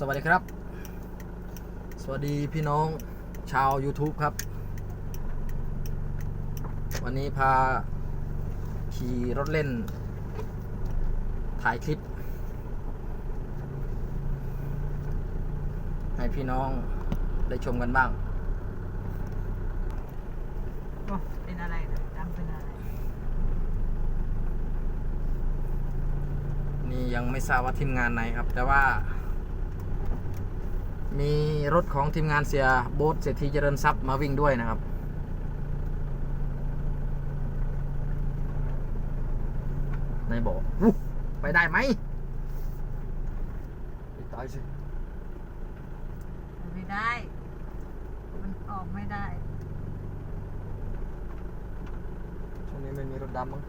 สวัสดีครับ สวัสดีพี่น้องชาว YouTube ครับ วันนี้พาขี่รถเล่น ถ่ายคลิป ให้พี่น้องได้ชมกันบ้างโอ้เป็นอะไรนะดำเป็นอะไร นี่ยังไม่ทราบว่าทีมงานไหนครับ แต่ว่า มีรถของทีมงานเสียโบ๊ทเศรษฐีเจริญทรัพย์มาวิ่งด้วยนะครับนายบอกอุ๊ยไปได้ไหมไปตายสิ ไม่ได้ มันออกไม่ได้ ช่วงนี้ไม่มีรถดำมั้ง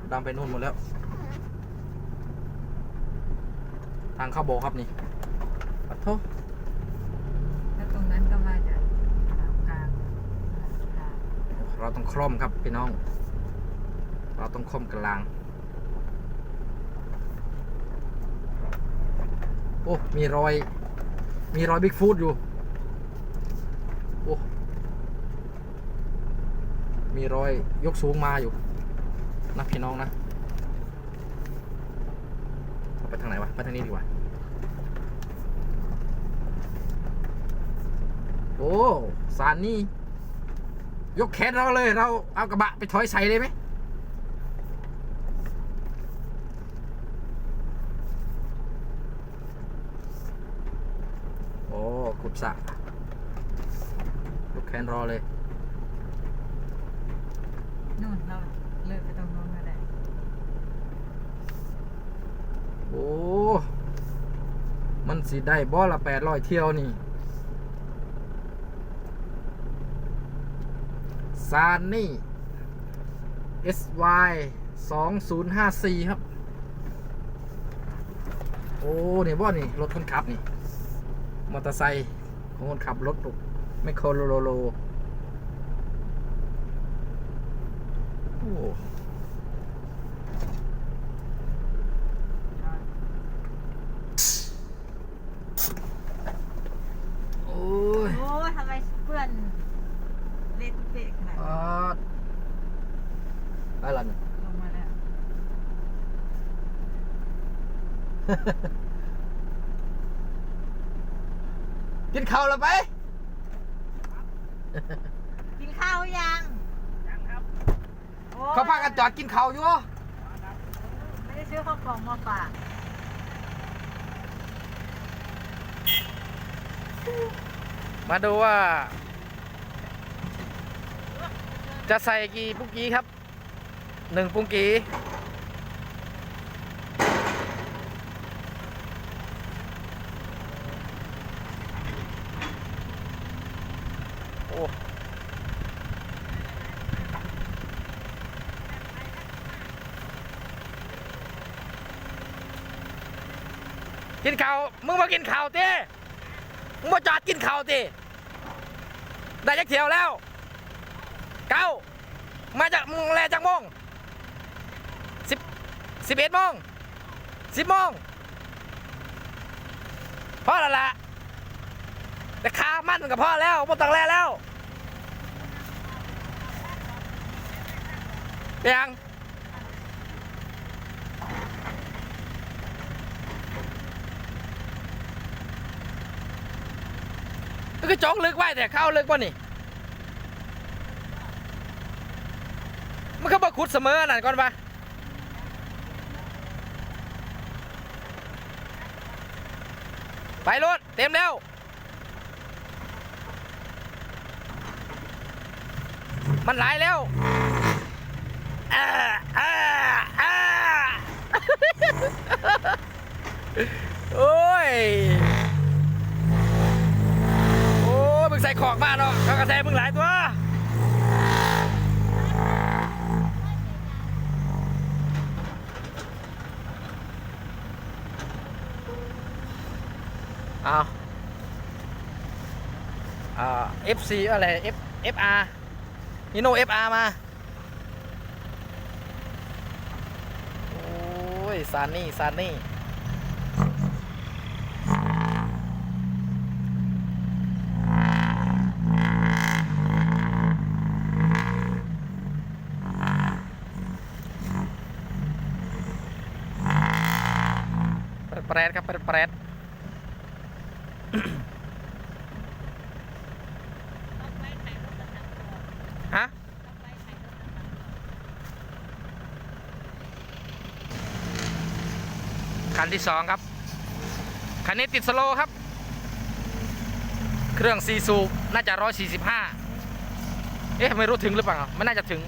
รถดำไปนู่นหมดแล้ว ทางเข้าโบครับนี่ปัดโทแล้วตรงนั้นก็มาจากสามกลางสามกลาง เราต้องคล่อมครับพี่น้อง เราต้องคล่อมกลาง โอ้ มีรอย มีรอยบิ๊กฟูดอยู่ โอ้ มีรอยยกสูงมาอยู่นะพี่น้องนะเอาไปทางไหนวะ ไปทางนี้ดีกว่า โอ้ สารนี่ ยกแขนเราเลย เราเอากระบะไปถอยใส่เลยไหมโอ้ขุดสระยกแขนรอเลย นู่นเราเลิกไปตรงนู้นก็ได้โอ้ มันสิได้บอละแปดร้อยเที่ยวนี่ ซานนี่ SY 2054 ครับ โอ้เนี่ยบ่นี่ รถคนขับ นี่ มอเตอร์ไซค์ของคนขับ รถตกไม่โคโลโลโล โอ้ โอ้ย โอ้ยทำไมเพื่อนเละตุ้เปะขนาด อ่า นี้ ไปละเนี่ย ลงมาแล้ว กินข้าวแล้วไป กินข้าวยังยังครับเขาพากันจอดกินข้าวอยู่ไม่ได้ซื้อข้าวกล่องมาฝากมาดูว่า จะใส่กี่ปุกกี้ครับหนึ่งปุกกี้ กินข้าวมึงมากินข้าวเต้มึงมาจอดกินข้าวติได้จักเที่ยวแล้ว เก้า มาจากมึงแลจากโมงสิบสิบเอ็ดโมงสิบโมงพ่อล้วล่ะแต่คามั่นกับพ่อแล้วบ่ต้องแลแล้วยัง มันก็จ้องลึกไว้แต่เข้าลึกป่ะนี่ มันก็มาขุดเสมอนั่นก่อนปะไปรถเต็มแล้วมันหลายแล้วอ่าอ่าอ่าโอ้ย โอ้ยมึงใส่ ขอกมาเนาะเขากระแสมึงหลายตัวเอาอ่า FC อะไร F FR นิโน FR มา โอ้ยซานนี่ซานนี่ ปรดครับแปรดแปรดต้องไปถ่ายรูปกับทางก่อนฮะต้องไปถ่ายรูปกับทางก่อนคันที่สองครับ คันนี้ติดสโลครับ เครื่องซีซูน่าจะร้อยสี่สิบห้าเอ๊ะไม่รู้ถึงหรือเปล่าไม่น่าจะถึง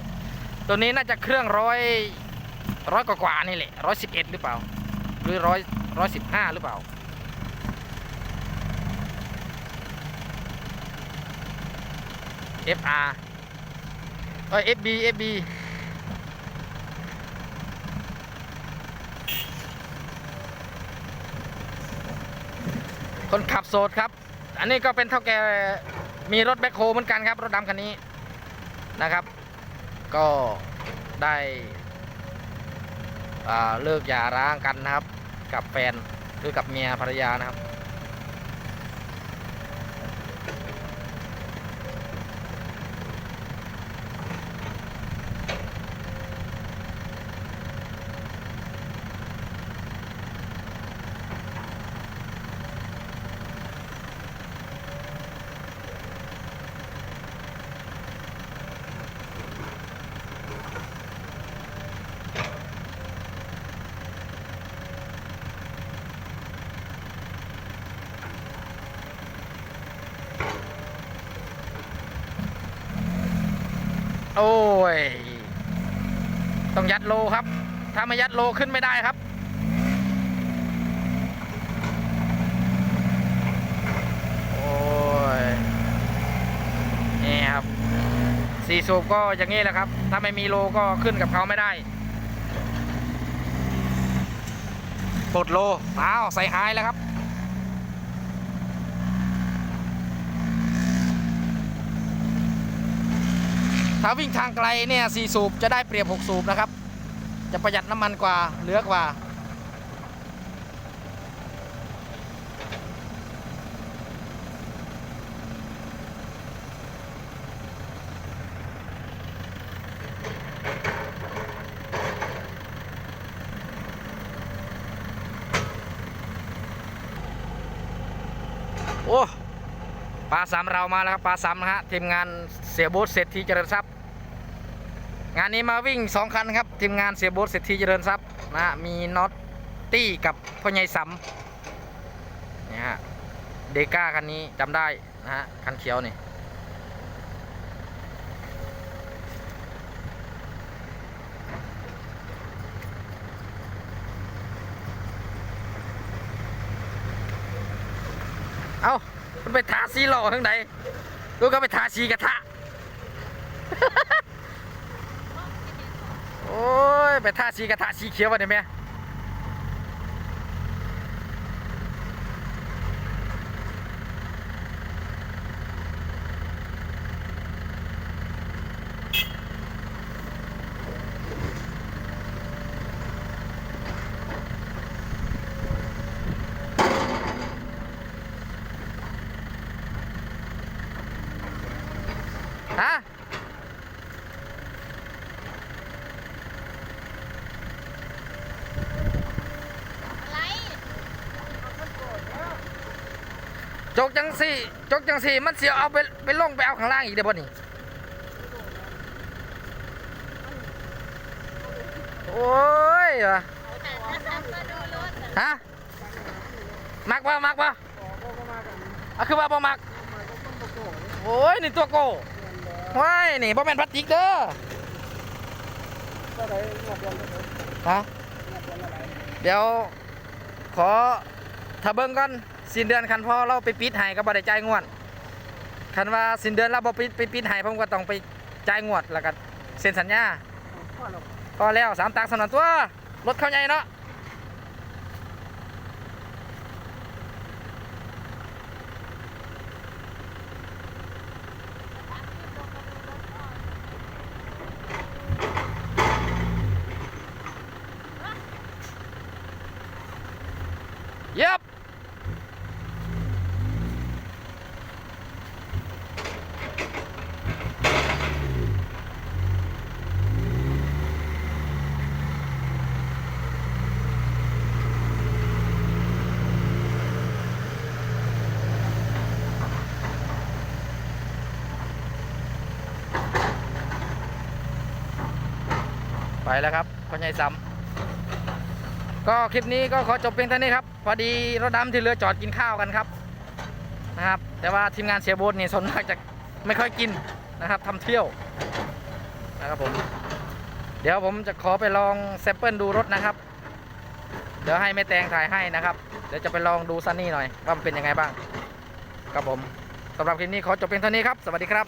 ตัวนี้น่าจะเครื่องร้อยร้อยกว่านี่แหละร้อยสิบเอ็ดหรือเปล่า หรือร้อย ร้อยสิบห้าหรือเปล่า FR เอ้ย FB FB คนขับโสดครับ อันนี้ก็เป็นเท่าแก่มีรถแบ็คโฮเหมือนกันครับ รถดำคันนี้นะครับ ก็ได้เลิกหย่าร้างกันนะครับ กับแฟนคือกับเมียภรรยานะครับ โอ้ย ต้องยัดโลครับ ถ้าไม่ยัดโลขึ้นไม่ได้ครับ โอ้ย นี่ครับสี่สูบก็อย่างนี้แหละครับ ถ้าไม่มีโลก็ขึ้นกับเขาไม่ได้ปลดโลอ้าวใส่หายแล้วครับ ถ้าวิ่งทางไกลเนี่ยสี่สูบจะได้เปรียบหกสูบนะครับ จะประหยัดน้ำมันกว่าเหลือกว่า โอ้ ปลาสามเรามาแล้วครับปลาสามนะฮะทีมงานเสียโบ๊ทเศรษฐีเจริญทรัพย์ งานนี้มาวิ่งสองคันครับทีมงานเสียโบ๊ทเศรษฐีเจริญทรัพย์นะฮะมีน็อตตี้กับพ่อใหญ่สำเนี่ยฮะเดก้าคันนี้จำได้นะฮะคันเขียวนี่เอา มันไปทาสีหล่อข้างในดูก็ไปทาสีกระทะ โอ้ย ไปทาสีกระทะสีเขียววะเนี่ยแม่ ฮะอะไรจกจังสี่จกจังสี่มันเสียเอาไปไปลงไปเอาข้างล่างอีกเดี๋ยวบ่นี่โอ้ยวะแต่ถ้าทำก็ดูรถฮะมักวะมักวะอะคือว่าบ่มักโอ้ยนี่ตัวโก้ ว้ายนี่บ่แม่นพลาสติกเด้อฮะเดี๋ยว ขอถ้าเบิ่งก่อนสิ้นเดือนคันพ่อเราไปปิดให้ก็บ่ได้จ่ายงวดคันว่าสิ้นเดือนเราบ่ปิดไปปิดให้ผมก็ต้องไปจ่ายงวดแล้วก็เซ็นสัญญาพอแล้วสามตักสนนตัวรถเข้าใหญ่เนาะ ไปแล้วครับพ่อใหญ่ซ้ำก็คลิปนี้ก็ขอจบเพียงเท่านี้ครับ พอดีรถดำที่เรือจอดกินข้าวกันครับนะครับ แต่ว่าทีมงานเสียโบนนี่ส่วนมากจะไม่ค่อยกินนะครับทำเที่ยวนะครับผมเดี๋ยวผมจะขอไปลองแซมเปิลดูรถนะครับ เดี๋ยวให้แม่แตงถ่ายให้นะครับ เดี๋ยวจะไปลองดูซันนี่หน่อยว่ามันเป็นยังไงบ้างครับผมสำหรับคลิปนี้ขอจบเพียงเท่านี้ครับ สวัสดีครับ